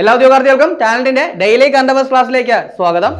എല്ലാ ഉദ്യോഗാർത്ഥികൾക്കും ചാനലിന്റെ ഡെയിലി കണ്ടവേഴ്സ് ക്ലാസ്സിലേക്ക് സ്വാഗതം.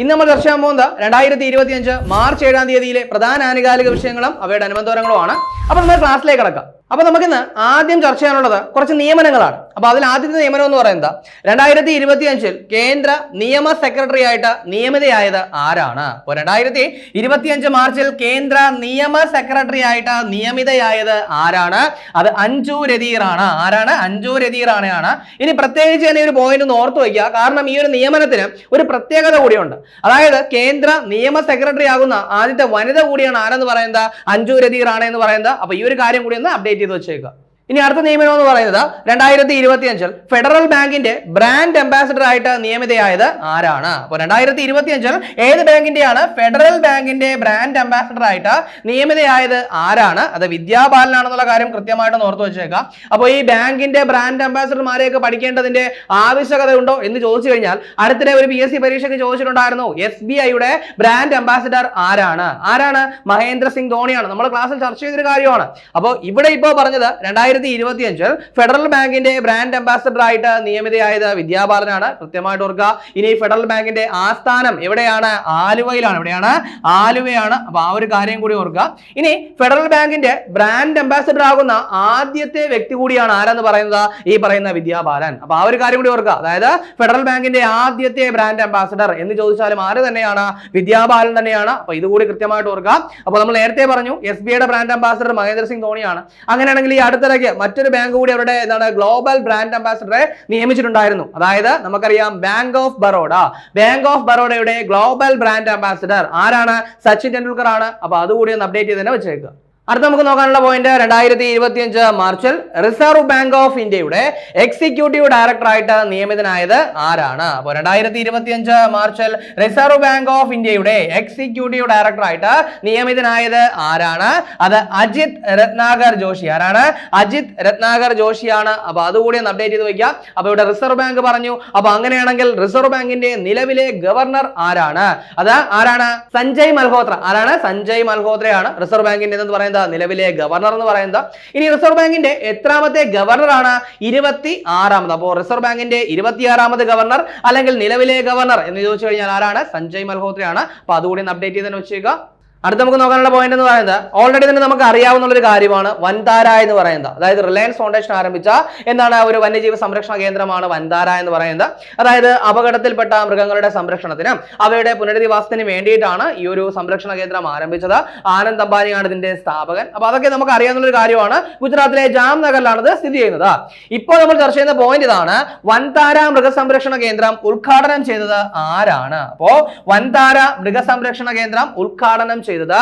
ഇന്ന് നമ്മൾ ചർച്ച പോകുന്നത് രണ്ടായിരത്തി ഇരുപത്തി അഞ്ച് മാർച്ച് ഏഴാം തീയതിയിലെ പ്രധാന ആനുകാലിക വിഷയങ്ങളും അവയുടെ അനുബന്ധങ്ങളുമാണ് അപ്പൊ നമ്മൾ ക്ലാസ്സിലേക്ക് കടക്കാം. അപ്പൊ നമുക്കിന്ന് ആദ്യം ചർച്ച ചെയ്യാനുള്ളത് കുറച്ച് നിയമനങ്ങളാണ്. അപ്പൊ അതിൽ ആദ്യത്തെ നിയമനം എന്ന് പറയുന്നത് രണ്ടായിരത്തി ഇരുപത്തി അഞ്ചിൽ കേന്ദ്ര നിയമ സെക്രട്ടറി ആയിട്ട് നിയമിതയായത് ആരാണ്? അപ്പോൾ രണ്ടായിരത്തി ഇരുപത്തി അഞ്ച് മാർച്ചിൽ കേന്ദ്ര നിയമ സെക്രട്ടറി ആയിട്ട് നിയമിതയായത് ആരാണ്? അത് അഞ്ചു രതീറാണ്. ആരാണ്? അഞ്ജു രതീറാണെയാണ്. ഇനി പ്രത്യേകിച്ച് തന്നെ ഒരു പോയിന്റ് ഒന്ന് ഓർത്തു വയ്ക്കുക. കാരണം ഈ ഒരു നിയമനത്തിന് ഒരു പ്രത്യേകത കൂടിയുണ്ട്. അതായത് കേന്ദ്ര നിയമ സെക്രട്ടറി ആകുന്ന ആദ്യത്തെ വനിത കൂടിയാണ് ആരെന്ന് പറയുന്നത്? അഞ്ചു രതീറാണ് എന്ന് പറയുന്നത്. അപ്പൊ ഈ ഒരു കാര്യം കൂടി ഒന്ന് അപ്ഡേറ്റ് ചെയ്ത് വെച്ചേക്കുക ഇനി അടുത്ത നിയമനം എന്ന് പറയുന്നത് രണ്ടായിരത്തി ഇരുപത്തി അഞ്ചിൽ ഫെഡറൽ ബാങ്കിന്റെ ബ്രാൻഡ് അംബാസിഡർ ആയിട്ട് നിയമിതയായത് ആരാണ്? അപ്പോൾ രണ്ടായിരത്തി ഇരുപത്തി അഞ്ചിൽ ഏത് ബാങ്കിന്റെയാണ് ഫെഡറൽ ബാങ്കിന്റെ ബ്രാൻഡ് അംബാസിഡർ ആയിട്ട് നിയമിതയായത് ആരാണ്? അത് വിദ്യാബാലനാണെന്നുള്ള കാര്യം കൃത്യമായിട്ട് ഓർത്തു വെച്ചേക്കാം. അപ്പോൾ ഈ ബാങ്കിന്റെ ബ്രാൻഡ് അംബാസിഡർമാരെയൊക്കെ പഠിക്കേണ്ടതിന്റെ ആവശ്യകത ഉണ്ടോ എന്ന് ചോദിച്ചു കഴിഞ്ഞാൽ അടുത്തിടെ ഒരു പി എസ് സി പരീക്ഷയ്ക്ക് ചോദിച്ചിട്ടുണ്ടായിരുന്നു എസ് ബി ഐയുടെ ബ്രാൻഡ് അംബാസിഡർ ആരാണ്? ആരാണ്? മഹേന്ദ്ര സിംഗ് ധോണിയാണ്. നമ്മൾ ക്ലാസ്സിൽ ചർച്ച ചെയ്തൊരു കാര്യമാണ്. അപ്പോൾ ഇവിടെ ഇപ്പോൾ പറഞ്ഞത് രണ്ടായിരത്തി ഇരുപത്തി അഞ്ചിൽ ഫെഡറൽ ബാങ്കിന്റെ ബ്രാൻഡ് അംബാസഡർ ആയിട്ട് നിയമിതയായത് വിദ്യാബാലനാണ്. കൃത്യമായിട്ട് ഓർക്കുക ഇനി ഫെഡറൽ ബാങ്കിന്റെ ആസ്ഥാനം എവിടെയാണ്? ആലുവയിലാണ്. എവിടെയാണ്? ആലുവയാണ്. അപ്പൊ ആ ഒരു കാര്യം കൂടി ഓർക്കുക. ഇനി ഫെഡറൽ ബാങ്കിന്റെ ബ്രാൻഡ് അംബാസഡർ ആകുന്ന ആദ്യത്തെ വ്യക്തി കൂടിയാണ് ആരെന്ന് പറയുന്നത്? ഈ പറയുന്ന വിദ്യാബാലൻ. അപ്പൊ ആ ഒരു കാര്യം കൂടി ഓർക്കുക. അതായത് ഫെഡറൽ ബാങ്കിന്റെ ആദ്യത്തെ ബ്രാൻഡ് അംബാസഡർ എന്ന് ചോദിച്ചാലും ആര് തന്നെയാണ്? വിദ്യാബാലൻ തന്നെയാണ്. അപ്പൊ ഇതുകൂടി കൃത്യമായിട്ട് ഓർക്കുക. അപ്പൊ നമ്മൾ നേരത്തെ പറഞ്ഞു എസ് ബി ഐയുടെ ബ്രാൻഡ് അംബാസഡർ മഹേന്ദ്ര സിംഗ് ധോണിയാണ്. അങ്ങനെയാണെങ്കിൽ ഈ അടുത്തിടയ്ക്ക് മറ്റൊരു ബാങ്ക് കൂടി അവരുടെ എന്താണ് ഗ്ലോബൽ ബ്രാൻഡ് അംബാസഡറെ നിയമിച്ചിട്ടുണ്ടായിരുന്നു. അതായത് നമുക്കറിയാം bank of Baroda bank of ബറോഡയുടെ global brand ambassador ആരാണ്? സച്ചിൻ ടെണ്ടുൽക്കർ ആണ് അപ്പൊ അതുകൂടി ഒന്ന് അപ്ഡേറ്റ് ചെയ്ത് തന്നെ വെച്ചേക്കുക. അടുത്ത നമുക്ക് നോക്കാനുള്ള പോയിന്റ് രണ്ടായിരത്തി ഇരുപത്തി അഞ്ച് മാർച്ചിൽ റിസർവ് ബാങ്ക് ഓഫ് ഇന്ത്യയുടെ എക്സിക്യൂട്ടീവ് ഡയറക്ടറായിട്ട് നിയമിതനായത് ആരാണ്? അപ്പോൾ രണ്ടായിരത്തി ഇരുപത്തി അഞ്ച് മാർച്ചിൽ റിസർവ് ബാങ്ക് ഓഫ് ഇന്ത്യയുടെ എക്സിക്യൂട്ടീവ് ഡയറക്ടറായിട്ട് നിയമിതനായത് ആരാണ്? അത് അജിത് രത്നാകർ ജോഷി. ആരാണ്? അജിത് രത്നാകർ ജോഷിയാണ്. അപ്പോൾ അതുകൂടി ഒന്ന് അപ്ഡേറ്റ് ചെയ്ത് വയ്ക്കാം അപ്പോൾ ഇവിടെ റിസർവ് ബാങ്ക് പറഞ്ഞു. അപ്പോൾ അങ്ങനെയാണെങ്കിൽ റിസർവ് ബാങ്കിന്റെ നിലവിലെ ഗവർണർ ആരാണ്? അത് ആരാണ്? സഞ്ജയ് മൽഹോത്ര. ആരാണ്? സഞ്ജയ് മൽഹോത്രയാണ് റിസർവ് ബാങ്കിന്റെ എന്ന് പറയുന്നത്. നിലവിലെ ഗവർണർ എന്ന് പറയുന്നത്? ഇനി റിസർവ് ബാങ്കിന്റെ എത്രാമത്തെ ഗവർണറാണ് ഇരുപത്തി ആറാമത് അപ്പോൾ റിസർവ് ബാങ്കിന്റെ ഇരുപത്തിയാറാമത് ഗവർണർ അല്ലെങ്കിൽ നിലവിലെ ഗവർണർ എന്ന് ചോദിച്ചു കഴിഞ്ഞാൽ ആരാണ്? സഞ്ജയ് മൽഹോത്രയാണ്. അപ്പൊ അതുകൂടി ഒന്ന് അപ്ഡേറ്റ് തന്നെ വെച്ചേക്കുക. അടുത്ത നമുക്ക് നോക്കാനുള്ള പോയിന്റ് എന്ന് പറയുന്നത് ഓൾറെഡി തന്നെ നമുക്ക് അറിയാവുന്ന ഒരു കാര്യമാണ് വൻതാര എന്ന് പറയുന്നത്. അതായത് റിലയൻസ് ഫൗണ്ടേഷൻ ആരംഭിച്ച എന്താണ് ഒരു വന്യജീവി സംരക്ഷണ കേന്ദ്രമാണ് വൻതാര എന്ന് പറയുന്നത്. അതായത് അപകടത്തിൽപ്പെട്ട മൃഗങ്ങളുടെ സംരക്ഷണത്തിനും അവയുടെ പുനരധിവാസത്തിനും വേണ്ടിയിട്ടാണ് ഈ ഒരു സംരക്ഷണ കേന്ദ്രം ആരംഭിച്ചത്. ആനന്ദ് അംബാനിയാണ് ഇതിന്റെ സ്ഥാപകൻ. അപ്പൊ അതൊക്കെ നമുക്ക് അറിയാവുന്ന ഒരു കാര്യമാണ്. ഗുജറാത്തിലെ ജാംനഗറിലാണ് ഇത് സ്ഥിതി ചെയ്യുന്നത്. ഇപ്പോൾ നമ്മൾ ചർച്ച ചെയ്യുന്ന പോയിന്റ് ഇതാണ്. വൻതാര മൃഗസംരക്ഷണ കേന്ദ്രം ഉദ്ഘാടനം ചെയ്തത് ആരാണ്? അപ്പോ വൻതാര മൃഗസംരക്ഷണ കേന്ദ്രം ഉദ്ഘാടനം ചെയ്തത്.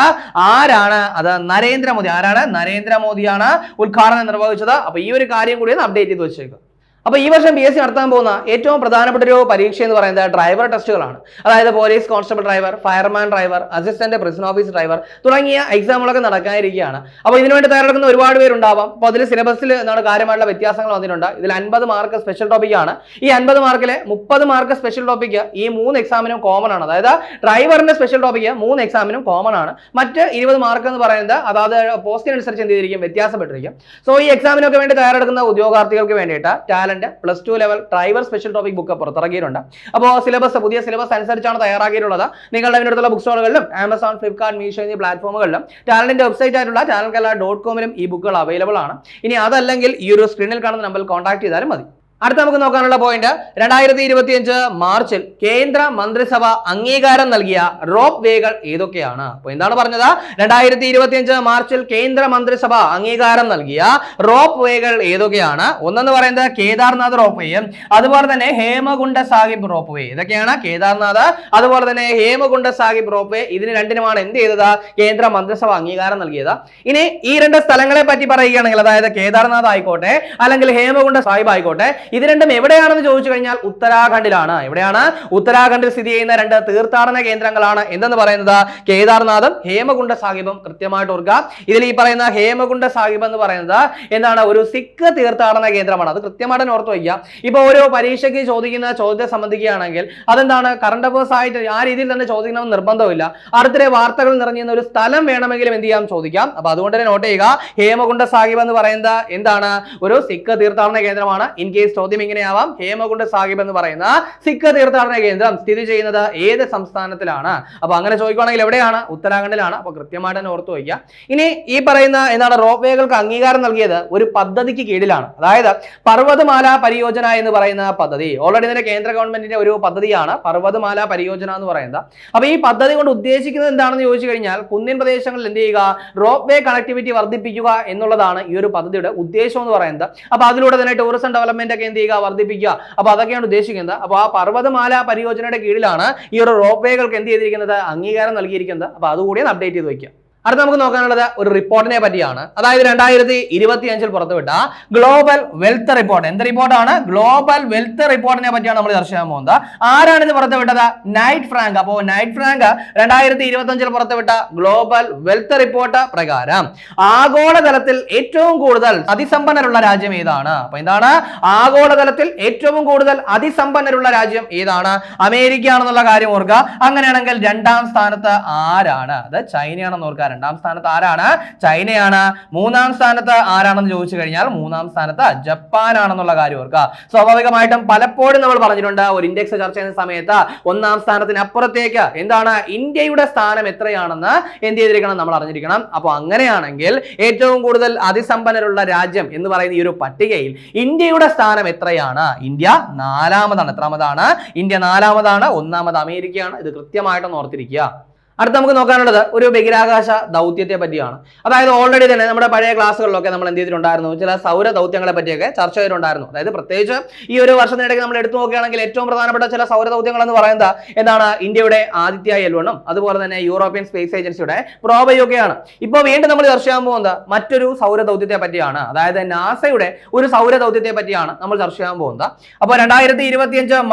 ആരാണ് അത്? നരേന്ദ്രമോദി. ആരാണ്? നരേന്ദ്രമോദിയാണ് ഉദ്ഘാടനം നിർവഹിച്ചത്. അപ്പൊ ഈ ഒരു കാര്യം കൂടി ഒന്ന് അപ്ഡേറ്റ് ചെയ്ത് വെച്ചേക്കും. അപ്പൊ ഈ വർഷം പി എസ് സി നടത്താൻ പോകുന്ന ഏറ്റവും പ്രധാനപ്പെട്ട ഒരു പരീക്ഷ എന്ന് പറയുന്നത് ഡ്രൈവർ ടെസ്റ്റുകളാണ് അതായത് police constable driver fireman driver assistant prison office driver തുടങ്ങിയ എക്സാമുകളൊക്കെ നടക്കാനിരിക്കുകയാണ്. അപ്പോൾ ഇതിനുവേണ്ടി തയ്യാറെടുക്കുന്ന ഒരുപാട് പേരുണ്ടാവാം. അപ്പോൾ അതിൽ സിലബസിൽ എന്താണ് കാര്യമായിട്ടുള്ള വ്യത്യാസങ്ങൾ വന്നിട്ടുണ്ട്. ഇതിൽ അൻപത് മാർക്ക് സ്പെഷ്യൽ ടോപ്പിക്കാണ് ഈ അൻപത് മാർക്കിലെ മുപ്പത് മാർക്ക് സ്പെഷ്യൽ ടോപ്പിക് ഈ മൂന്ന് എക്സാമിനും കോമൺ ആണ്. അതായത് ഡ്രൈവറിന്റെ സ്പെഷ്യൽ ടോപ്പിക് മൂന്ന് എക്സാമിനും കോമൺ ആണ്. മറ്റ് ഇരുപത് മാർക്ക് എന്ന് പറയുന്നത് അതായത് പോസ്റ്റിനനുസരിച്ച് എന്ത് ചെയ്തിരിക്കും? വ്യത്യാസപ്പെട്ടിരിക്കും. സോ ഈ എക്സാമിനൊക്കെ വേണ്ടി തയ്യാറെടുക്കുന്ന ഉദ്യോഗാർത്ഥികൾക്ക് വേണ്ടിയിട്ട് talent plus two level driver special topic book പുറത്തിറങ്ങിയിട്ടുണ്ട് അപ്പോൾ സിലബസ് പുതിയ സിലബസ് അനുസരിച്ചാണ് തയ്യാറാക്കിയിട്ടുള്ളത്. നിങ്ങളുടെ അതിനടുത്തുള്ള ബുക്ക് സ്റ്റോറുകളിലും ആമസോൺ ഫ്ലിപ്കാർട്ട് മീഷോ എന്നീ പ്ലാറ്റ്ഫോമുകളിലും ടാലന്റിന്റെ വെബ്സൈറ്റ് ആയിട്ടുള്ള ടാലൻ കല ഡോട്ട് കോമിലും ഈ ബുക്കുകൾ അവൈലബിൾ ആണ്. ഇനി അതല്ലെങ്കിൽ ഈ ഒരു സ്ക്രീനിൽ കാണുന്ന നമ്പറിൽ കോൺടാക്ട് ചെയ്താലും മതി. അടുത്ത നമുക്ക് നോക്കാനുള്ള പോയിന്റ് രണ്ടായിരത്തി ഇരുപത്തിയഞ്ച് മാർച്ചിൽ കേന്ദ്ര മന്ത്രിസഭ അംഗീകാരം നൽകിയ റോപ്പ് വേകൾ ഏതൊക്കെയാണ്? അപ്പോൾ എന്താണ് പറഞ്ഞത്? രണ്ടായിരത്തി ഇരുപത്തിയഞ്ച് മാർച്ചിൽ കേന്ദ്ര മന്ത്രിസഭ അംഗീകാരം നൽകിയ റോപ്പ് വേകൾ ഏതൊക്കെയാണ്? ഒന്നെന്ന് പറയുന്നത് കേദാർനാഥ് റോപ്പ് വേയും അതുപോലെ തന്നെ ഹേമകുണ്ട സാഹിബ് റോപ്പ് വേ. ഇതൊക്കെയാണ് കേദാർനാഥ് അതുപോലെ തന്നെ ഹേമകുണ്ട സാഹിബ് റോപ്പ് വേ. ഇതിന് രണ്ടിനുമാണ് എന്ത് ചെയ്തത്? കേന്ദ്ര മന്ത്രിസഭ അംഗീകാരം നൽകിയത്. ഇനി ഈ രണ്ട് സ്ഥലങ്ങളെ പറ്റി പറയുകയാണെങ്കിൽ അതായത് കേദാർനാഥ് ആയിക്കോട്ടെ അല്ലെങ്കിൽ ഹേമകുണ്ട സാഹിബ് ആയിക്കോട്ടെ ഇത് രണ്ടും എവിടെയാണെന്ന് ചോദിച്ചു കഴിഞ്ഞാൽ ഉത്തരാഖണ്ഡിലാണ്. എവിടെയാണ്? ഉത്തരാഖണ്ഡിൽ സ്ഥിതി ചെയ്യുന്ന രണ്ട് തീർത്ഥാടന കേന്ദ്രങ്ങളാണ്. എന്തെന്ന് പറയുന്നത്? കേദാർനാഥും ഹേമകുണ്ട സാഹിബും കൃത്യമായിട്ട് ഓർക്കുക. ഇതിൽ ഈ പറയുന്ന ഹേമകുണ്ട സാഹിബ് എന്ന് പറയുന്നത് എന്താണ്? ഒരു സിഖ് തീർത്ഥാടന കേന്ദ്രമാണ്. അത് കൃത്യമായിട്ട് ഓർത്ത് വയ്ക്കുക. ഇപ്പൊ ഓരോ പരീക്ഷയ്ക്ക് ചോദിക്കുന്ന ചോദ്യത്തെ സംബന്ധിക്കുകയാണെങ്കിൽ അതെന്താണ്? കറണ്ട് അഫേഴ്സ് ആയിട്ട് ആ രീതിയിൽ തന്നെ ചോദിക്കണമെന്ന് നിർബന്ധമില്ല അടുത്തിടെ വാർത്തകൾ നിറഞ്ഞിരുന്ന ഒരു സ്ഥലം വേണമെങ്കിലും എന്ത് ചെയ്യാം ചോദിക്കാം. അപ്പൊ അതുകൊണ്ട് തന്നെ നോട്ട് ചെയ്യുക. ഹേമകുണ്ട സാഹിബ് എന്ന് പറയുന്നത് എന്താണ്? ഒരു സിഖ് തീർത്ഥാടന കേന്ദ്രമാണ്. ഇൻ കേസ് ചോദ്യം ഇങ്ങനെയാവാം. ഹേമകുണ്ട് സാഹിബ് എന്ന് പറയുന്ന സിഖ് തീർത്ഥാടന കേന്ദ്രം സ്ഥിതി ചെയ്യുന്നത് ഏത് സംസ്ഥാനത്തിലാണ്? അപ്പൊ അങ്ങനെ ചോദിക്കുകയാണെങ്കിൽ എവിടെയാണ്? ഉത്തരാഖണ്ഡിലാണ്. അപ്പൊ കൃത്യമായിട്ട് തന്നെ ഓർത്തു വയ്ക്കുക. ഇനി ഈ പറയുന്ന എന്താണ് റോപ്പ് വേകൾക്ക് അംഗീകാരം നൽകിയത് ഒരു പദ്ധതിക്ക് കീഴിലാണ്. അതായത് പർവതമാല പരിയോജന എന്ന് പറയുന്ന പദ്ധതി. ഓൾറെഡി തന്നെ കേന്ദ്ര ഗവൺമെന്റിന്റെ ഒരു പദ്ധതിയാണ് പർവതമാല പരിയോജന എന്ന് പറയുന്നത്. അപ്പൊ ഈ പദ്ധതി കൊണ്ട് ഉദ്ദേശിക്കുന്നത് എന്താണെന്ന് ചോദിച്ചു കഴിഞ്ഞാൽ കുന്നിൻ പ്രദേശങ്ങളിൽ എന്ത് ചെയ്യുക? റോപ്പ് വേ കണക്ടിവിറ്റി വർദ്ധിപ്പിക്കുക എന്നുള്ളതാണ് ഈ ഒരു പദ്ധതിയുടെ ഉദ്ദേശം എന്ന് പറയുന്നത്. അപ്പൊ അതിലൂടെ തന്നെ ടൂറിസം ഡെവലപ്മെന്റ് ഒക്കെ എന്ത് ചെയ്യുക വർദ്ധിപ്പിക്കുക? അപ്പൊ അതൊക്കെയാണ് ഉദ്ദേശിക്കുന്നത്. അപ്പൊ ആ പർവതമാല പരിയോജനയുടെ കീഴിലാണ് ഈ ഒരു റോപ്പ് വേകൾക്ക് എന്ത് ചെയ്തിരിക്കുന്നത്? അംഗീകാരം നൽകിയിരിക്കുന്നത്. അപ്പൊ അതുകൂടി അപ്ഡേറ്റ് ചെയ്ത് വയ്ക്കുക അടുത്ത നമുക്ക് നോക്കാനുള്ളത് ഒരു റിപ്പോർട്ടിനെ പറ്റിയാണ്. അതായത് രണ്ടായിരത്തി ഇരുപത്തി അഞ്ചിൽ പുറത്തുവിട്ട ഗ്ലോബൽ വെൽത്ത് റിപ്പോർട്ട് എന്ത് റിപ്പോർട്ടാണ് ഗ്ലോബൽ വെൽത്ത് റിപ്പോർട്ടിനെ പറ്റിയാണ് നമ്മൾ ചർച്ച ചെയ്യാൻ പോകുന്നത്. ആരാണ് ഇത് പുറത്തുവിട്ടത്? നൈറ്റ് ഫ്രാങ്ക് അപ്പോൾ നൈറ്റ് ഫ്രാങ്ക് രണ്ടായിരത്തി ഇരുപത്തി അഞ്ചിൽ പുറത്തുവിട്ട ഗ്ലോബൽ വെൽത്ത് റിപ്പോർട്ട് പ്രകാരം ആഗോളതലത്തിൽ ഏറ്റവും കൂടുതൽ അതിസമ്പന്നരുള്ള രാജ്യം ഏതാണ്? അപ്പൊ എന്താണ്? ആഗോളതലത്തിൽ ഏറ്റവും കൂടുതൽ അതിസമ്പന്നരുള്ള രാജ്യം ഏതാണ്? അമേരിക്ക ആണെന്നുള്ള കാര്യം ഓർക്കുക. അങ്ങനെയാണെങ്കിൽ രണ്ടാം സ്ഥാനത്ത് ആരാണ്? അത് ചൈനയാണെന്ന് ഓർക്കുക രണ്ടാം സ്ഥാനത്ത് ആരാണ്? ചൈനയാണ്. മൂന്നാം സ്ഥാനത്ത് ആരാണെന്ന് ചോദിച്ചു കഴിഞ്ഞാൽ മൂന്നാം സ്ഥാനത്ത് ജപ്പാൻ ആണെന്നുള്ള കാര്യം ഓർക്കുക. സ്വാഭാവികമായിട്ടും പലപ്പോഴും നമ്മൾ പറഞ്ഞിട്ടുണ്ട് ഒരു ഇൻഡെക്സ് ചർച്ച ചെയ്യുന്ന സമയത്ത് ഒന്നാം സ്ഥാനത്തിന് അപ്പുറത്തേക്ക് എന്താണ്? ഇന്ത്യയുടെ സ്ഥാനം എത്രയാണെന്ന് എന്ത് ചെയ്തിരിക്കണം നമ്മൾ അറിഞ്ഞിരിക്കണം. അപ്പോൾ അങ്ങനെയാണെങ്കിൽ ഏറ്റവും കൂടുതൽ അതിസമ്പന്നരുള്ള രാജ്യം എന്ന് പറയുന്ന ഈ ഒരു പട്ടികയിൽ ഇന്ത്യയുടെ സ്ഥാനം എത്രയാണ്? ഇന്ത്യ നാലാമതാണ്. എത്രാമതാണ്? ഇന്ത്യ നാലാമതാണ്. ഒന്നാമത് അമേരിക്കയാണ്. ഇത് കൃത്യമായിട്ട് ഓർത്തിരിക്കുക. അടുത്ത നമുക്ക് നോക്കാനുള്ളത് ഒരു ബഹിരാകാശ ദൗത്യത്തെ പറ്റിയാണ്. അതായത് ഓൾറെഡി തന്നെ നമ്മുടെ പഴയ ക്ലാസ്സുകളിലൊക്കെ നമ്മൾ എന്ത് ചെയ്തിട്ടുണ്ടായിരുന്നു? ചില സൗര ദൗത്യങ്ങളെ പറ്റിയൊക്കെ ചർച്ച ചെയ്തിട്ടുണ്ടായിരുന്നു. അതായത് പ്രത്യേകിച്ച് ഈ ഒരു വർഷത്തിനിടയ്ക്ക് നമ്മൾ എടുത്തു നോക്കുകയാണെങ്കിൽ ഏറ്റവും പ്രധാനപ്പെട്ട ചില സൗര ദൗത്യങ്ങൾ എന്ന് പറയുന്നത് എന്താണ്? ഇന്ത്യയുടെ ആദിത്യ എൽവണ്ണും അതുപോലെ തന്നെ യൂറോപ്യൻ സ്പേസ് ഏജൻസിയുടെ പ്രോബയൊക്കെയാണ്. ഇപ്പോൾ വീണ്ടും നമ്മൾ ചർച്ച ചെയ്യാൻ പോകുന്നത് മറ്റൊരു സൗര ദൗത്യത്തെ പറ്റിയാണ്. അതായത് നാസയുടെ ഒരു സൗര ദൗത്യത്തെ പറ്റിയാണ് നമ്മൾ ചർച്ച ചെയ്യാൻ പോകുന്നത്. അപ്പോൾ രണ്ടായിരത്തി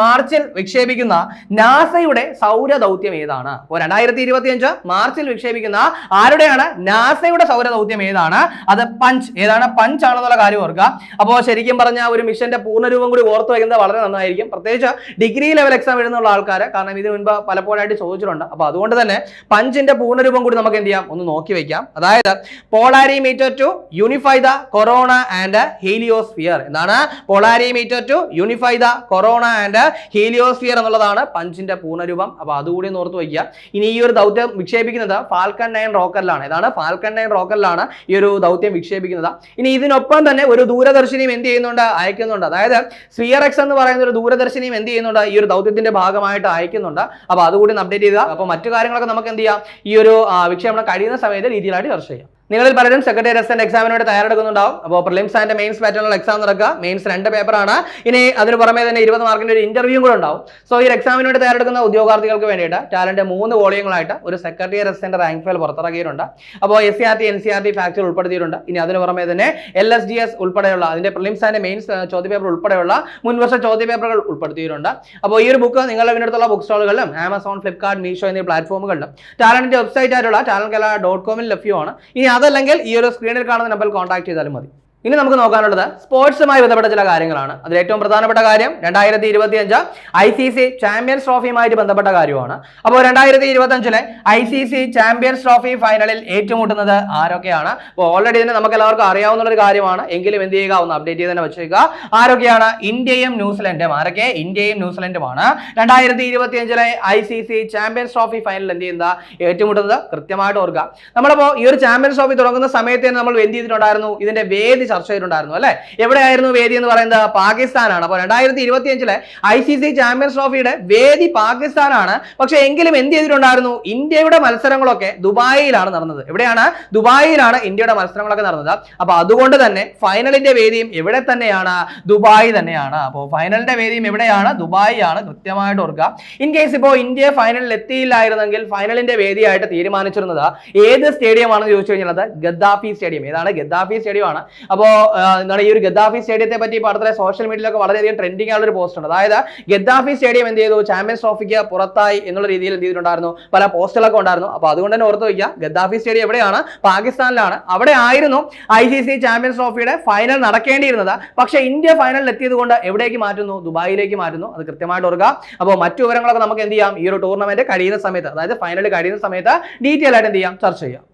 മാർച്ചിൽ വിക്ഷേപിക്കുന്ന നാസയുടെ സൗര ദൗത്യം ഏതാണ്? അപ്പോൾ രണ്ടായിരത്തി ഇരുപത്തിയഞ്ച് മാർച്ചിൽ വിക്ഷേപിക്കുന്ന ആരുടെയാണ്? നാസയുടെ സൗര ദൗത്യം ഏതാണ്? അത് പഞ്ച്. ഏതാണ്? പഞ്ച് ആണെന്നുള്ള കാര്യം ഓർക്കുക. അപ്പോൾ ശരിക്കും പറഞ്ഞ ഒരു മിഷന്റെ പൂർണരൂപം കൂടി ഓർത്ത് വയ്ക്കുന്നത് വളരെ നന്നായിരിക്കും. പ്രത്യേകിച്ച് ഡിഗ്രി ലെവൽ എക്സാം എഴുതുന്നുള്ള ആൾക്കാർ കാരണം ഇതിനു മുൻപ് പലപ്പോഴായിട്ട് ചോദിച്ചിട്ടുണ്ട്. അപ്പോൾ അതുകൊണ്ട് തന്നെ പഞ്ചിന്റെ പൂർണരൂപം കൂടി നമുക്ക് എന്ത് ചെയ്യാം? ഒന്ന് നോക്കി വെക്കാം അതായത് polarimeter to unify the corona and heliosphere എന്താണ്? Polarimeter to unify the corona and heliosphere എന്നുള്ളതാണ് പഞ്ചിന്റെ പൂർണരൂപം. അപ്പോൾ അതുകൂടി ഓർത്ത് വയ്ക്കുക. ഇനി ഈ ഒരു ദൗത്യം വിക്ഷേപിക്കുന്നത് ഫാൽക്കൺ നയൻ റോക്കറിലാണ് ഇതാണ് ഫാൽക്കൺ നയൻ റോക്കറിലാണ് ഈ ഒരു ദൗത്യം വിക്ഷേപിക്കുന്നത്. ഇനി ഇതിനൊപ്പം തന്നെ ഒരു ദൂരദർശിനിയും എന്ത് ചെയ്യുന്നുണ്ട്? അയക്കുന്നുണ്ട്. അതായത് സ്വിയർ എക്സ് എന്ന് പറയുന്ന ഒരു ദൂരദർശിനിയും എന്ത് ചെയ്യുന്നുണ്ട്? ഈ ഒരു ദൗത്യത്തിന്റെ ഭാഗമായിട്ട് അയക്കുന്നുണ്ട്. അപ്പോൾ അതുകൂടി അപ്ഡേറ്റ് ചെയ്യുക അപ്പോൾ മറ്റു കാര്യങ്ങളൊക്കെ നമുക്ക് എന്ത് ചെയ്യാം? ഈ ഒരു വിക്ഷേപണം കഴിയുന്ന സമയത്ത് രീതിയിലായിട്ട് ചർച്ച ചെയ്യാം. നിങ്ങളിൽ പലരും സെക്രട്ടറി അസിസ്റ്റന്റ് എക്സാമിന് വേണ്ടി തയ്യാറെടുക്കുന്നുണ്ടാവും. അപ്പോൾ പ്രിലിംസ് ആൻഡ് മെയിൻസ് പാറ്റേണുള്ള എക്സാം നടക്കുക. മെയിൻസ് രണ്ട് പേപ്പറാണ് ഇനി അതിന് പുറമെ തന്നെ ഇരുപത് മാർക്കിന്റെ ഒരു ഇന്റർവ്യൂ കൂടെ ഉണ്ടാവും. സോ ഈ എക്സാമിന് വേണ്ടി തയ്യാറെടുക്കുന്ന ഉദ്യോഗാർത്ഥികൾക്ക് വേണ്ടിയിട്ട് ടാലന്റ് മൂന്ന് വോളിയങ്ങളായിട്ട് ഒരു സെക്രട്ടറി അസിസ്റ്റന്റ് റാങ്ക് ഫയൽ പുറത്തിറക്കിയിട്ടുണ്ട്. അപ്പോൾ S C R T N C R T factor ഉൾപ്പെടുത്തിയിട്ടുണ്ട്. ഇനി അതിന് പുറമെ തന്നെ എൽ എസ് ഡി എസ് ഉൾപ്പെടെയുള്ള അതിന്റെ പ്രിലിംസ് ആൻഡ് മെയിൻസ് ചോദ്യപേപ്പർ ഉൾപ്പെടെയുള്ള മുൻവർഷ ചോദ്യപേപ്പറുകൾ ഉൾപ്പെടുത്തിയിട്ടുണ്ട്. അപ്പോൾ ഈ ഒരു ബുക്ക് നിങ്ങളുടെ വീടിനടുത്തുള്ള ബുക്ക് സ്റ്റോളുകളിലും ആമസോൺ ഫ്ലിപ്കാർട്ട് മീഷോ എന്നീ പ്ലാറ്റ്ഫോമുകളിലും ടാലന്റിന്റെ വെബ്സൈറ്റ് ആയിട്ടുള്ള ടാലൻ കല ഡോട്ട് കോമിൽ ലഭ്യമാണ്. ഇനി അതല്ലെങ്കിൽ ഈ ഒരു സ്ക്രീനിൽ കാണുന്ന നമ്പറിൽ കോൺടാക്ട് ചെയ്താലും മതി. ഇനി നമുക്ക് നോക്കാനുള്ളത് സ്പോർട്സുമായി ബന്ധപ്പെട്ട ചില കാര്യങ്ങളാണ്. അതിൽ ഏറ്റവും പ്രധാനപ്പെട്ട കാര്യം രണ്ടായിരത്തി ഇരുപത്തി അഞ്ച് ഐ സി സി ചാമ്പ്യൻസ് ട്രോഫിയുമായിട്ട് ബന്ധപ്പെട്ട കാര്യമാണ്. അപ്പോൾ രണ്ടായിരത്തി ഇരുപത്തി അഞ്ചിലെ I C C champions trophy ഫൈനലിൽ ഏറ്റുമുട്ടുന്നത് ആരൊക്കെയാണ്? അപ്പോൾ ഓൾറെഡി തന്നെ നമുക്ക് എല്ലാവർക്കും അറിയാവുന്ന ഒരു കാര്യമാണ്. എങ്കിലും എന്ത് ചെയ്യുക? ഒന്ന് അപ്ഡേറ്റ് ചെയ്ത് തന്നെ വെച്ചേക്കുക. ആരൊക്കെയാണ്? ഇന്ത്യയും ന്യൂസിലൻഡും. ആരൊക്കെ? ഇന്ത്യയും ന്യൂസിലൻഡുമാണ്. രണ്ടായിരത്തി ഇരുപത്തി അഞ്ചിലെ I C C champions trophy ഫൈനലിൽ എന്ത് ചെയ്യുന്ന? ഏറ്റുമുട്ടുന്നത് കൃത്യമായിട്ട് ഓർക്കുക. നമ്മളിപ്പോൾ ഈ ഒരു ചാമ്പ്യൻസ് ട്രോഫി തുടങ്ങുന്ന സമയത്ത് തന്നെ നമ്മൾ എന്ത് ചെയ്തിട്ടുണ്ടായിരുന്നു? ഇതിന്റെ വേദി ചർച്ച ചെയ്തിട്ടുണ്ടായിരുന്നു അല്ലെ? എവിടെയായിരുന്നു വേദി എന്ന് പറയുന്നത്? പാകിസ്ഥാനാണ്. അപ്പോൾ രണ്ടായിരത്തി ഇരുപത്തി അഞ്ചിലെ ഐ സി സി ചാമ്പ്യൻസ് ട്രോഫിയുടെ വേദി പാകിസ്ഥാനാണ്. പക്ഷെ എങ്കിലും എന്ത് ചെയ്തിട്ടുണ്ടായിരുന്നു? ഇന്ത്യയുടെ മത്സരങ്ങളൊക്കെ ദുബായിലാണ് നടന്നത്. എവിടെയാണ്? ദുബായിലാണ് ഇന്ത്യയുടെ മത്സരങ്ങളൊക്കെ നടന്നത്. അപ്പൊ അതുകൊണ്ട് തന്നെ ഫൈനലിന്റെ വേദിയും എവിടെ തന്നെയാണ്? ദുബായി തന്നെയാണ്. അപ്പോൾ ഫൈനലിന്റെ വേദിയും എവിടെയാണ്? ദുബായിയാണ് ആണ് കൃത്യമായിട്ട് ഓർക്കുക. ഇൻ കേസ് ഇപ്പോൾ ഇന്ത്യ ഫൈനലിൽ എത്തിയില്ലായിരുന്നെങ്കിൽ ഫൈനലിന്റെ വേദിയായിട്ട് തീരുമാനിച്ചിരുന്നത് ഏത് സ്റ്റേഡിയം ആണെന്ന് ചോദിച്ചു കഴിഞ്ഞാൽ ഗദ്ദാഫി സ്റ്റേഡിയം. ഏതാണ്? ഗദ്ദാഫി സ്റ്റേഡിയം ആണ് അപ്പോൾ അപ്പോൾ എന്താണ് ഈ ഒരു ഗദ്ദാഫി സ്റ്റേഡിയത്തെ പറ്റി ഇപ്പോൾ സോഷ്യൽ മീഡിയയിലൊക്കെ വളരെയധികം ട്രെൻഡിങ് ആയുള്ള ഒരു പോസ്റ്റ് ഉണ്ട്. അതായത് ഗദ്ദാഫി സ്റ്റേഡിയം എന്ത് ചെയ്തു? ചാമ്പ്യൻസ് ട്രോഫിക്ക് പുറത്തായി എന്നുള്ള രീതിയിൽ എന്ത് ചെയ്തിട്ടുണ്ടായിരുന്നു? പല പോസ്റ്റുകളൊക്കെ ഉണ്ടായിരുന്നു. അപ്പോൾ അതുകൊണ്ട് തന്നെ ഓർത്ത് വയ്ക്കുക ഗദ്ദാഫി സ്റ്റേഡിയം എവിടെയാണ്? പാകിസ്ഥാനിലാണ്. അവിടെ ആയിരുന്നു ഐ സി സി ചാമ്പ്യൻസ് ട്രോഫിയുടെ ഫൈനൽ നടക്കേണ്ടിയിരുന്നത്. പക്ഷെ ഇന്ത്യ ഫൈനലിൽ എത്തിയത് കൊണ്ട് എവിടേക്ക് മാറ്റുന്നു? ദുബായിലേക്ക് മാറ്റുന്നു. അത് കൃത്യമായിട്ട് ഓർക്കുക. അപ്പോൾ മറ്റു വിവരങ്ങളൊക്കെ നമുക്ക് എന്ത് ചെയ്യാം? ഈ ഒരു ടൂർണമെന്റ് കഴിയുന്ന സമയത്ത് അതായത് ഫൈനൽ കഴിയുന്ന സമയത്ത് ഡീറ്റെയിൽ ആയിട്ട് എന്ത് ചെയ്യാം? ചർച്ച ചെയ്യാം.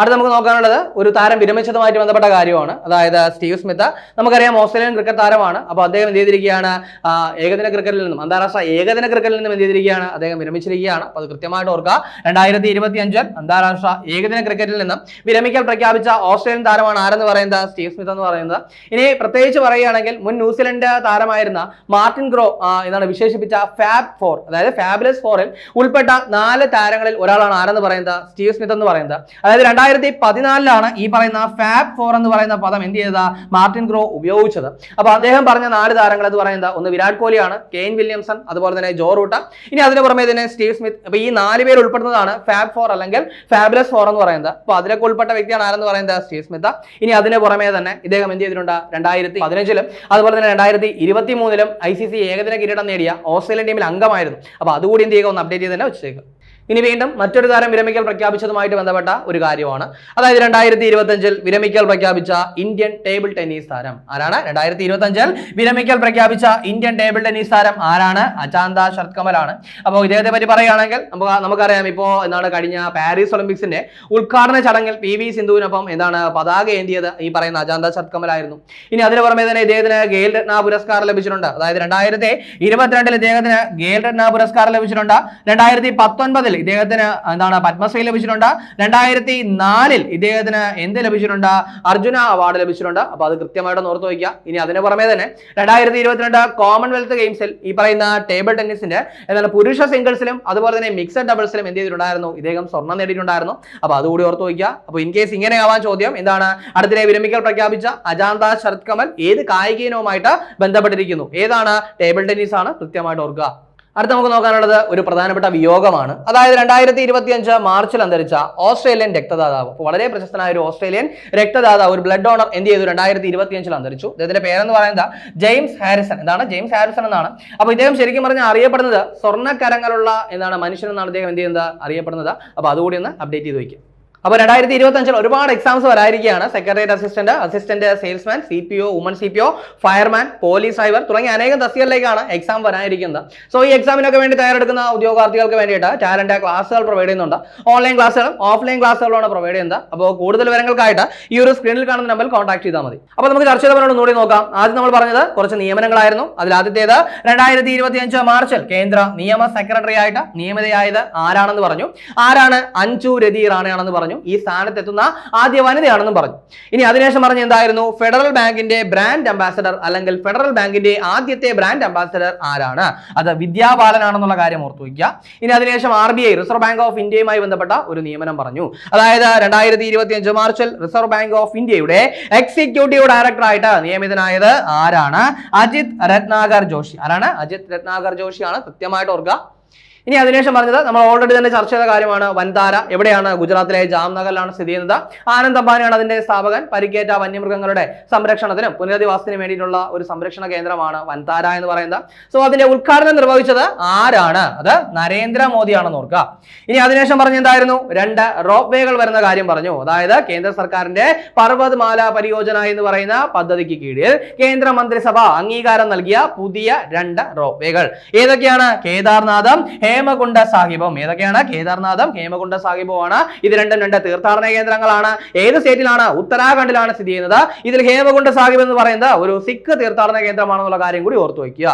അടുത്ത് നമുക്ക് നോക്കാനുള്ളത് ഒരു താരം വിരമിച്ചതുമായിട്ട് ബന്ധപ്പെട്ട കാര്യമാണ്. അതായത് സ്റ്റീവ് സ്മിത്ത്. നമുക്കറിയാം ഓസ്ട്രേലിയൻ ക്രിക്കറ്റ് താരമാണ്. അപ്പോൾ അദ്ദേഹം എന്ത് ചെയ്തിരിക്കുകയാണ്? ഏകദിന ക്രിക്കറ്റിൽ നിന്നും അന്താരാഷ്ട്ര ഏകദിന ക്രിക്കറ്റിൽ നിന്നും എന്ത് ചെയ്തിരിക്കുകയാണ്? അദ്ദേഹം വിരമിച്ചിരിക്കുകയാണ്. അപ്പോൾ അത് കൃത്യമായിട്ട് ഓർക്കുക. രണ്ടായിരത്തി ഇരുപത്തി അഞ്ചിൽ അന്താരാഷ്ട്ര ഏകദിന ക്രിക്കറ്റിൽ നിന്നും വിരമിക്കൽ പ്രഖ്യാപിച്ച ഓസ്ട്രേലിയൻ താരമാണ് ആരെന്ന് പറയുന്നത്? സ്റ്റീവ് സ്മിത്ത് എന്ന് പറയുന്നത്. ഇനി പ്രത്യേകിച്ച് പറയുകയാണെങ്കിൽ മുൻ ന്യൂസിലൻഡ് താരമായിരുന്ന മാർട്ടിൻ ഗ്രോ എന്നാണ് വിശേഷിപ്പിച്ച ഫാബ് ഫോർ അതായത് ഫാബിലസ് ഫോറിൽ ഉൾപ്പെട്ട നാല് താരങ്ങളിൽ ഒരാളാണ് ആരെന്ന് പറയുന്നത്? സ്റ്റീവ് സ്മിത്ത് എന്ന് പറയുന്നത്. അതായത് രണ്ടായിരത്തി പതിനാലിലാണ് ഈ പറയുന്ന ഫാബ് ഫോർ എന്ന് പറയുന്ന പദം എന്ത് ചെയ്തത്? മാർട്ടിൻ ഗ്രോ ഉപയോഗിച്ചത്. അപ്പൊ അദ്ദേഹം പറഞ്ഞ നാല് താരങ്ങൾ എന്ന് പറയുന്നത് ഒന്ന് വിരാട് കോഹ്ലിയാണ് കെയിൻ വില്യംസൺ അതുപോലെ തന്നെ ജോ റൂട്ട. ഇനി അതിന് പുറമെ തന്നെ സ്റ്റീവ് സ്മിത്ത്. അപ്പൊ ഈ നാല് പേര് ഉൾപ്പെടുന്നതാണ് ഫാബ് ഫോർ അല്ലെങ്കിൽ ഫാബുലസ് ഫോർ എന്ന് പറയുന്നത്. അപ്പൊ അതിലൊക്കെ ഉൾപ്പെട്ട വ്യക്തിയാണ് ആരെന്ന് പറയുന്നത്? Steve Smith. ഇനി അതിന് പുറമെ തന്നെ ഇദ്ദേഹം എന്ത് ചെയ്തിട്ടുണ്ട്? രണ്ടായിരത്തി പതിനഞ്ചിലും അതുപോലെ തന്നെ രണ്ടായിരത്തി ഇരുപത്തി മൂന്നിലും ഐ സി സി ഏകദിന കിരീടം നേടിയ ഓസ്ട്രേലിയൻ ടീമിൽ അംഗമായിരുന്നു. അപ്പൊ അതുകൂടി എന്ത് ചെയ്യുക? ഒന്ന് അപ്ഡേറ്റ് ചെയ്ത് തന്നെ വെച്ചേക്കുക ഇനി വീണ്ടും മറ്റൊരു താരം വിരമിക്കൽ പ്രഖ്യാപിച്ചതുമായിട്ട് ബന്ധപ്പെട്ട ഒരു കാര്യമാണ്. അതായത് രണ്ടായിരത്തി ഇരുപത്തഞ്ചിൽ വിരമിക്കൽ പ്രഖ്യാപിച്ച ഇന്ത്യൻ ടേബിൾ ടെന്നീസ് താരം ആരാണ്? രണ്ടായിരത്തി ഇരുപത്തഞ്ചിൽ വിരമിക്കൽ പ്രഖ്യാപിച്ച ഇന്ത്യൻ ടേബിൾ ടെന്നീസ് താരം ആരാണ്? അചാന്ത ശരത് കമലാണ് അപ്പോൾ ഇദ്ദേഹത്തെ പറ്റി പറയുകയാണെങ്കിൽ നമുക്ക് നമുക്കറിയാം ഇപ്പോൾ എന്താണ് കഴിഞ്ഞ പാരീസ് ഒളിമ്പിക്സിന്റെ ഉദ്ഘാടന ചടങ്ങിൽ പി വി സിന്ധുവിനൊപ്പം എന്താണ് പതാക ഏന്തിയത് ഈ പറയുന്ന അജാന്ത ശരത് കമലായിരുന്നു ഇനി അതിന് പുറമെ തന്നെ ഇദ്ദേഹത്തിന് ഗെയിൽ രത്ന പുരസ്കാരം ലഭിച്ചിട്ടുണ്ട്. അതായത് രണ്ടായിരത്തി ഇരുപത്തിരണ്ടിൽ ഇദ്ദേഹത്തിന് ഗെയിൽ രത്ന പുരസ്കാരം ലഭിച്ചിട്ടുണ്ട്. രണ്ടായിരത്തി പത്തൊൻപതിൽ ഇദ്ദേഹത്തിന് എന്താണ് പത്മശ്രീ ലഭിച്ചിട്ടുണ്ട്. രണ്ടായിരത്തി നാലിൽ ഇദ്ദേഹത്തിന് എന്ത് ലഭിച്ചിട്ടുണ്ട്? അർജുന അവാർഡ് ലഭിച്ചിട്ടുണ്ട്. അപ്പൊ അത് കൃത്യമായിട്ട് ഓർത്ത് വയ്ക്കുക. ഇനി അതിന് പുറമെ തന്നെ രണ്ടായിരത്തി ഇരുപത്തിരണ്ട് കോമൺവെൽത്ത് ഗെയിംസിൽ ഈ പറയുന്ന ടേബിൾ ടെന്നീസിന്റെ എന്താണ് പുരുഷ സിംഗിൾസിലും അതുപോലെ തന്നെ മിക്സഡ് ഡബിൾസിലും എന്ത് ചെയ്തിട്ടുണ്ടായിരുന്നു? ഇദ്ദേഹം സ്വർണം നേടിയിട്ടുണ്ടായിരുന്നു. അപ്പൊ അതുകൂടി ഓർത്ത് വയ്ക്കുക. അപ്പൊ ഇൻ കേസ് ഇങ്ങനെ ആവാൻ ചോദ്യം എന്താണ് അടുത്തിടെ വിരമിക്കൽ പ്രഖ്യാപിച്ച അജാന്ത ശരത് കമൽ ഏത് കായിക ഇനവുമായിട്ട് ബന്ധപ്പെട്ടിരിക്കുന്നു? ഏതാണ് ടേബിൾ ടെന്നീസ് ആണ് കൃത്യമായിട്ട് ഓർക്കുക. അടുത്ത നമുക്ക് നോക്കാനുള്ളത് ഒരു പ്രധാനപ്പെട്ട വിയോഗമാണ്. അതായത് രണ്ടായിരത്തി ഇരുപത്തി അഞ്ച് മാർച്ചിൽ അന്തരിച്ച ഓസ്ട്രേലിയൻ രക്തദാതാവ്. വളരെ പ്രശസ്തനായ ഒരു ഓസ്ട്രേലിയൻ രക്തദാതാവ് ഒരു ബ്ലഡ് ഡോണർ എന്ത് ചെയ്തു? രണ്ടായിരത്തി ഇരുപത്തി അഞ്ചിൽ അന്തരിച്ചു. അദ്ദേഹത്തിന്റെ പേരെന്ന് പറയുന്നത് ജെയിംസ് ഹാരിസൺ. എന്താണ്? ജെയിംസ് ഹാരിസൺ എന്നാണ്. അപ്പോൾ ഇദ്ദേഹം ശരിക്കും പറഞ്ഞാൽ അറിയപ്പെടുന്നത് സ്വർണക്കരങ്ങളുള്ള എന്താണ് മനുഷ്യൻ എന്നാണ് അദ്ദേഹം എന്ത് ചെയ്യുന്നത്? അറിയപ്പെടുന്നത്. അപ്പോൾ അതുകൂടി ഒന്ന് അപ്ഡേറ്റ് ചെയ്ത് വയ്ക്കും. അപ്പോൾ രണ്ടായിരത്തി ഇരുപത്തി അഞ്ചിൽ ഒരുപാട് exams വരായിരിക്കുകയാണ് secretariat assistant assistant salesman C P O woman C P O fireman police driver തുടങ്ങിയ അനേകം തസ്തികളിലേക്കാണ് എക്സാം വരാനിരിക്കുന്നത്. സോ ഈ എക്സാമിനൊക്കെ വേണ്ടി തയ്യാറെടുക്കുന്ന ഉദ്യോഗാർത്ഥികൾക്ക് വേണ്ടിയിട്ട് ടാലന്റ് ക്ലാസ്സുകൾ പ്രൊവൈഡ് ചെയ്യുന്നുണ്ട്. ഓൺലൈൻ ക്ലാസ്സുകളും ഓഫ്ലൈൻ ക്ലാസ്സുകളാണ് പ്രൊവൈഡ് ചെയ്യുന്നത്. അപ്പോൾ കൂടുതൽ വിവരങ്ങൾക്കായിട്ട് ഈ ഒരു സ്ക്രീനിൽ കാണുന്ന നമ്പറിൽ കോൺടാക്ട് ചെയ്താൽ മതി. അപ്പോൾ നമുക്ക് ചർച്ച ചെയ്തവരോട് ഒന്നുകൂടി നോക്കാം. ആദ്യം നമ്മൾ പറഞ്ഞത് കുറച്ച് നിയമനങ്ങളായിരുന്നു. അതിൽ ആദ്യത്തേത് രണ്ടായിരത്തി ഇരുപത്തി അഞ്ച് മാർച്ചിൽ കേന്ദ്ര നിയമ സെക്രട്ടറി ആയിട്ട് നിയമിതയായത് ആരാണെന്ന് പറഞ്ഞു. ആരാണ് അഞ്ചു രതി റാണയാണെന്ന് പറഞ്ഞു. ഈ സ്ഥാനത്ത് എത്തുന്ന ആദ്യ വനിതയാണെന്നും പറഞ്ഞു. ഇനി അതിനുശേഷം പറഞ്ഞ എന്തായിരുന്നു? ഫെഡറൽ ബാങ്കിന്റെ ബ്രാൻഡ് അംബാസഡർ അല്ലെങ്കിൽ ഫെഡറൽ ബാങ്കിന്റെ ആദ്യത്തെ ബ്രാൻഡ് അംബാസഡർ ആരാണ്? അത് വിദ്യാബാലനാണെന്നുള്ള കാര്യം ഓർത്തു വയ്ക്കുക. ഇനി അതിനുശേഷം R B I reserve bank of ഇന്ത്യയുമായി ബന്ധപ്പെട്ട ഒരു നിയമനം പറഞ്ഞു. അതായത് രണ്ടായിരത്തി ഇരുപത്തി അഞ്ച് മാർച്ചിൽ റിസർവ് ബാങ്ക് ഓഫ് ഇന്ത്യയുടെ എക്സിക്യൂട്ടീവ് ഡയറക്ടറായിട്ട് നിയമിതനായത് ആരാണ്? അജിത് രത്നാകർ ജോഷി. ആരാണ്? അജിത് രത്നാകർ ജോഷിയാണ്. കൃത്യമായിട്ട് ഓർക്കുക. ഇനി അതിനുശേഷം പറഞ്ഞത് നമ്മൾ ഓൾറെഡി തന്നെ ചർച്ച ചെയ്ത കാര്യമാണ് വൻതാര. എവിടെയാണ്? ഗുജറാത്തിലെ ജാംനഗറിലാണ് സ്ഥിതി ചെയ്യുന്നത് ആനന്ദ് അംബാനിയാണ് അതിന്റെ സ്ഥാപകൻ. പരിക്കേറ്റ വന്യമൃഗങ്ങളുടെ സംരക്ഷണത്തിനും പുനരധിവാസത്തിനും വേണ്ടിയിട്ടുള്ള ഒരു സംരക്ഷണ കേന്ദ്രമാണ് വൻതാര എന്ന് പറയുന്നത്. സോ അതിന്റെ ഉദ്ഘാടനം നിർവഹിച്ചത് ആരാണ്? അത് നരേന്ദ്രമോദിയാണെന്ന് ഓർക്കുക. ഇനി അതിനുശേഷം പറഞ്ഞ എന്തായിരുന്നു? രണ്ട് റോപ്പ് വേകൾ വരുന്ന കാര്യം പറഞ്ഞു. അതായത് കേന്ദ്ര സർക്കാരിന്റെ പർവതമാല പരിയോജന എന്ന് പറയുന്ന പദ്ധതിക്ക് കീഴിൽ കേന്ദ്ര മന്ത്രിസഭ അംഗീകാരം നൽകിയ പുതിയ രണ്ട് റോപ്പ് വേകൾ ഏതൊക്കെയാണ്? കേദാർനാഥും ഹേമകുണ്ട സാഹിബും. ഏതൊക്കെയാണ്? കേദാർനാഥം ഹേമകുണ്ട സാഹിബുമാണ് ഇത് രണ്ടും രണ്ട് തീർത്ഥാടന കേന്ദ്രങ്ങളാണ്. ഏത് സ്റ്റേറ്റിലാണ്? ഉത്തരാഖണ്ഡിലാണ് സ്ഥിതി ചെയ്യുന്നത്. ഇതിൽ ഹേമകുണ്ട സാഹിബ് എന്ന് പറയുന്നത് ഒരു സിഖ് തീർത്ഥാടന കേന്ദ്രമാണെന്നുള്ള കാര്യം കൂടി ഓർത്തു വയ്ക്കുക.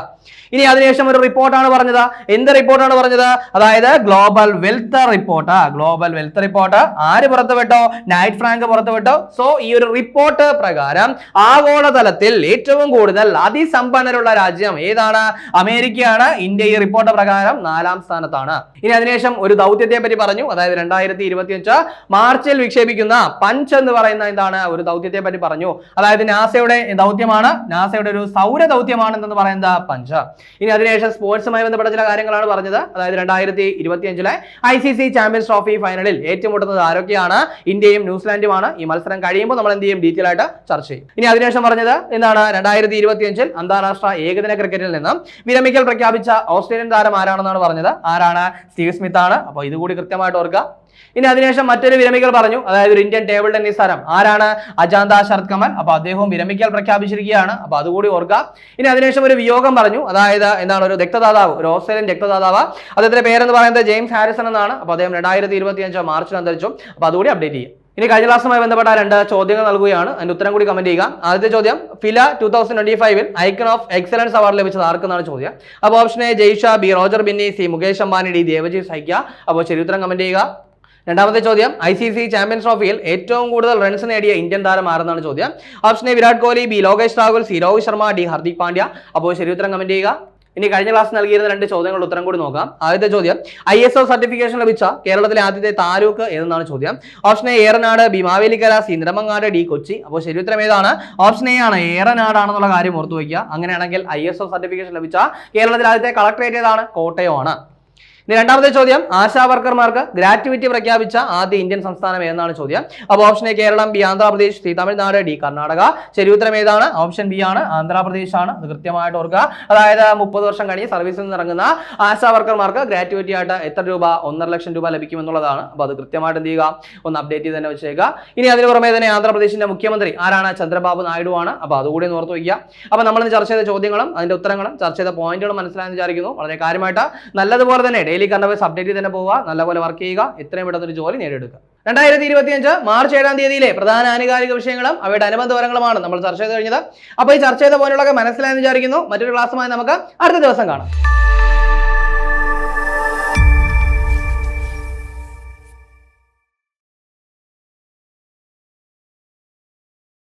ഇനി അതിനുശേഷം ഒരു റിപ്പോർട്ടാണ് പറഞ്ഞത്. എന്ത് റിപ്പോർട്ടാണ് പറഞ്ഞത്? അതായത് global wealth report. Global wealth report ആര് പുറത്തുവിട്ടോ? നൈറ്റ് ഫ്രാങ്ക് പുറത്തുവിട്ടോ. സോ ഈ ഒരു റിപ്പോർട്ട് പ്രകാരം ആഗോളതലത്തിൽ ഏറ്റവും കൂടുതൽ അതിസമ്പന്നരുള്ള രാജ്യം ഏതാണ്? അമേരിക്കയാണ്. ഇന്ത്യ ഈ റിപ്പോർട്ട് പ്രകാരം നാലാം സ്ഥാനത്താണ് ഇനി അതിനുശേഷം ഒരു ദൗത്യത്തെ പറ്റി പറഞ്ഞു. അതായത് രണ്ടായിരത്തി ഇരുപത്തിയഞ്ച് മാർച്ചിൽ വിക്ഷേപിക്കുന്ന പഞ്ച് എന്ന് പറയുന്ന എന്താണ്? ഒരു ദൗത്യത്തെ പറ്റി പറഞ്ഞു. അതായത് നാസയുടെ ദൗത്യമാണ്. നാസയുടെ ഒരു സൗര ദൗത്യമാണ് എന്ന് പറയുന്നത് പഞ്ച്. ഇനി അതിനുശേഷം സ്പോർട്സുമായി ബന്ധപ്പെട്ട ചില കാര്യങ്ങളാണ് പറഞ്ഞത്. അതായത് രണ്ടായിരത്തി ഇരുപത്തിയഞ്ചിലെ I C C champions trophy ഫൈനലിൽ ഏറ്റുമുട്ടുന്നത് ആരൊക്കെയാണ്? ഇന്ത്യയും ന്യൂസിലാൻഡുമാണ്. ഈ മത്സരം കഴിയുമ്പോൾ നമ്മൾ എന്ത് ചെയ്യും? ഡീറ്റെയിൽ ആയിട്ട് ചർച്ച ചെയ്യും. ഇനി അതിനുശേഷം പറഞ്ഞത് എന്താണ്? രണ്ടായിരത്തി ഇരുപത്തിയഞ്ചിൽ അന്താരാഷ്ട്ര ഏകദിന ക്രിക്കറ്റിൽ നിന്നും വിരമിക്കൽ പ്രഖ്യാപിച്ച ഓസ്ട്രേലിയൻ താരം ആരാണെന്നാണ് പറഞ്ഞത്? ആരാണ്? സ്റ്റീവ് സ്മിത്ത് ആണ്. അപ്പോൾ ഇതുകൂടി കൃത്യമായിട്ട് ഓർക്കുക. ഇനി അതിനുശേഷം മറ്റൊരു വിരമിക്കൽ പറഞ്ഞു. അതായത് ഒരു ഇന്ത്യൻ ടേബിൾ ടെന്നീസ് താരം. ആരാണ്? അജാന്ത ശരത് കമൽ. അപ്പൊ അദ്ദേഹവും വിരമിക്കൽ പ്രഖ്യാപിച്ചിരിക്കുകയാണ്. അപ്പൊ അതുകൂടി ഓർക്കുക. ഇനി അതിനുശേഷം ഒരു വിയോഗം പറഞ്ഞു. അതായത് എന്താണ്? ഒരു രക്തദാതാവ് ഒരു ഓസ്ട്രേലിയൻ രക്തദാതാവ്. അദ്ദേഹത്തിന്റെ പേരെന്ന് പറയുന്നത് ജെയിംസ് ഹാരിസൺ എന്നാണ്. അപ്പൊ അദ്ദേഹം രണ്ടായിരത്തി ഇരുപത്തി അഞ്ച് മാർച്ചിൽ അന്തരിച്ചു. അപ്പൊ അതുകൂടി അപ്ഡേറ്റ് ചെയ്യും. ഇനി കഴിഞ്ഞ ക്ലാസ്സുമായി ബന്ധപ്പെട്ട രണ്ട് ചോദ്യങ്ങൾ നൽകുകയാണ്. അതിന്റെ ഉത്തരം കൂടി കമന്റ് ചെയ്യുക. ആദ്യത്തെ ചോദ്യം ഫില ടൂ തൗസൻഡ് ട്വന്റി ഫൈവിൽ ഐക്കൺ ഓഫ് എക്സലൻസ് അവാർഡ് ലഭിച്ചത് ആർക്കെന്നാണ് ചോദ്യം? അപ്പോൾ option A Jay Shah B Roger Binny C Mukesh Ambani D Devajit Saikia അപ്പോൾ ശരി ഉത്തരം കമന്റ് ചെയ്യുക. രണ്ടാമത്തെ ചോദ്യം ഐ സി സി ചാമ്പ്യൻസ് ട്രോഫിയിൽ ഏറ്റവും കൂടുതൽ റൺസ് നേടിയ ഇന്ത്യൻ താരം ആരെന്നാണ് ചോദ്യം? Option A Virat Kohli B Lokesh Rahul C Rohit Sharma D Hardik Pandya. അപ്പോൾ ശരി ഉത്തരം കമന്റ് ചെയ്യുക. ഇനി കഴിഞ്ഞ ക്ലാസ് നൽകിയിരുന്ന രണ്ട് ചോദ്യങ്ങളുടെ ഉത്തരം കൂടി നോക്കാം. ആദ്യത്തെ ചോദ്യം ഐ എസ് ഒ സർട്ടിഫിക്കേഷൻ ലഭിച്ച കേരളത്തിലെ ആദ്യത്തെ താലൂക്ക് ഏതെന്നാണ് ചോദ്യം? Option A Eranad B Mavelikkara C Niramangad D Kochi. അപ്പോൾ ശരി ഉത്തരം ഏതാണ്? ഓപ്ഷൻ എ ആണ് ഏറനാടാണെന്നുള്ള കാര്യം ഓർത്തു വയ്ക്കുക അങ്ങനെയാണെങ്കിൽ ഐ എസ് ഒ സർട്ടിഫിക്കേഷൻ ലഭിച്ച കേരളത്തിലെ ആദ്യത്തെ കളക്ടറേറ്റ് ഏതാണ്? കോട്ടയമാണ് ഇനി രണ്ടാമത്തെ ചോദ്യം ആശാ വർക്കർമാർക്ക് ഗ്രാറ്റുവിറ്റി പ്രഖ്യാപിച്ച ആദ്യ ഇന്ത്യൻ സംസ്ഥാനം ഏതെന്നാണ് ചോദ്യം? അപ്പോൾ option A Keralam B Andhra Pradesh C Tamil Nadu D Karnataka. ശരിയുത്തരം ഏതാണ്? ഓപ്ഷൻ ബി ആണ് ആന്ധ്രാപ്രദേശ് ആണ് അത് കൃത്യമായിട്ട് ഓർക്കുക. അതായത് മുപ്പത് വർഷം കഴിഞ്ഞ് സർവീസിൽ നിന്ന് ഇറങ്ങുന്ന ആശാ വർക്കർമാർക്ക് ഗ്രാറ്റുവിറ്റി ആയിട്ട് എത്ര രൂപ ഒന്നര ലക്ഷം രൂപ ലഭിക്കുമെന്നുള്ളതാണ്. അപ്പോൾ അത് കൃത്യമായിട്ട് എന്ത് ചെയ്യുക? ഒന്ന് അപ്ഡേറ്റ് ചെയ്ത് തന്നെ വെച്ചേക്കുക. ഇനി അതിന് പുറമെ തന്നെ ആന്ധ്രാപ്രദേശിന്റെ മുഖ്യമന്ത്രി ആരാണ്? ചന്ദ്രബാബു നായിഡു ആണ്. അപ്പോൾ അതുകൂടി ഓർത്ത് വയ്ക്കുക. അപ്പോൾ നമ്മൾ ചർച്ച ചെയ്ത ചോദ്യങ്ങളും അതിന്റെ ഉത്തരങ്ങളും ചർച്ച ചെയ്ത പോയിന്റുകളും മനസ്സിലായെന്ന് വിചാരിക്കുന്നു. വളരെ കാര്യമായിട്ട് നല്ലതുപോലെ തന്നെ ഡെയിലി കറണ്ട് അപ്ഡേറ്റ് തന്നെ പോവുക. നല്ലപോലെ വർക്ക് ചെയ്യുക. ഇത്രയും പെട്ടെന്ന് ഒരു ജോലി നേടിയെടുക്കുക. രണ്ടായിരത്തി ഇരുപത്തിയഞ്ച് മാർച്ച് ഏഴാം തീയതിയിലെ പ്രധാന ആനുകാലിക വിഷയങ്ങളും അവയുടെ അനുബന്ധ വിവരങ്ങളുമാണ് നമ്മൾ ചർച്ച ചെയ്ത് കഴിഞ്ഞത്. അപ്പോൾ ഈ ചർച്ച ചെയ്ത പോലുള്ളതൊക്കെ മനസ്സിലായെന്ന് വിചാരിക്കുന്നു. മറ്റൊരു ക്ലാസ്സുമായി നമുക്ക് അടുത്ത ദിവസം കാണാം.